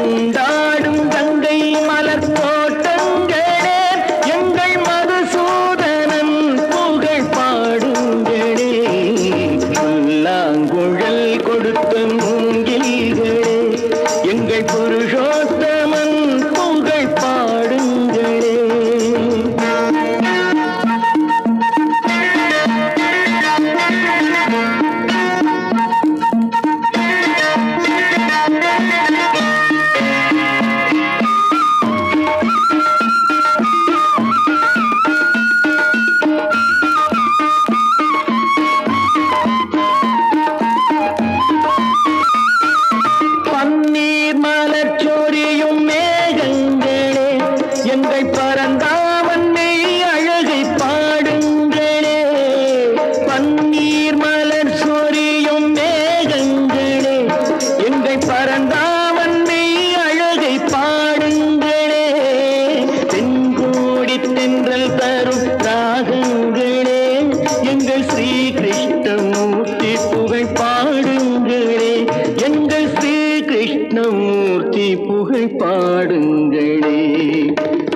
வண்டாடும் கிருஷ்ணமூர்த்தி புகழ் பாடுங்களே.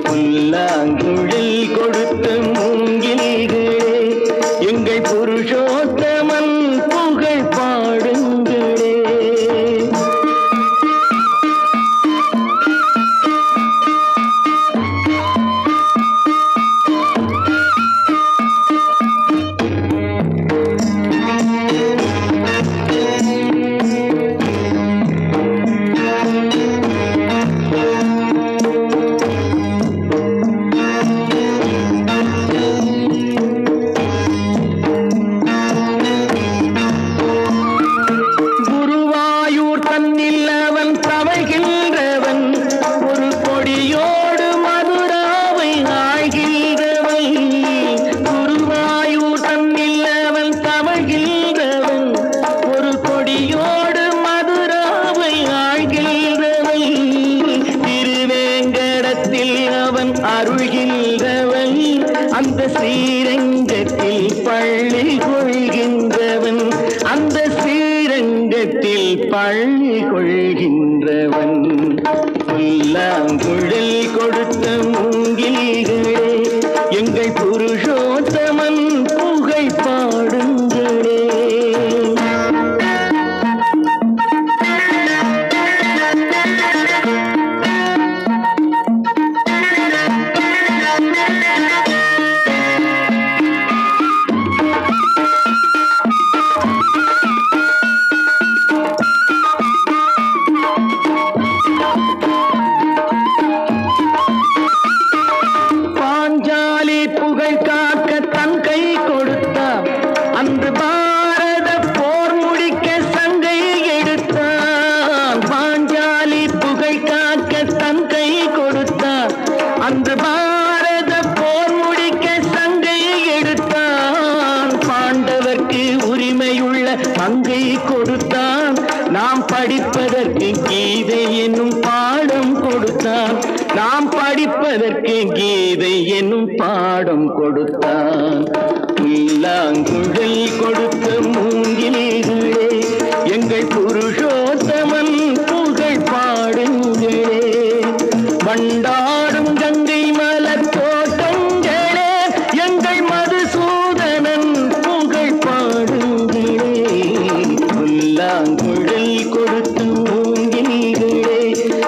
புல்லாங்குழல் அவன் அருள்கின்றவன். அந்த ஸ்ரீரங்கத்தில் பள்ளி கொள்கின்றவன். அந்த ஸ்ரீரங்கத்தில் பள்ளி கொள்கின்றவன். எல்லாம் குழல் கொடுத்த மங்கை கொடுத்தான். நாம் படிப்பதற்கு கீதை என்னும் பாடம் கொடுத்தான். நாம் படிப்பதற்கு கீதை என்னும் பாடம் கொடுத்தான். புல்லாங்குழல் கொடுத்த மூங்கிலே எங்கள் குரு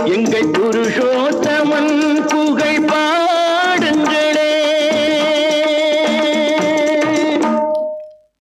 எங்கள் புருஷோத்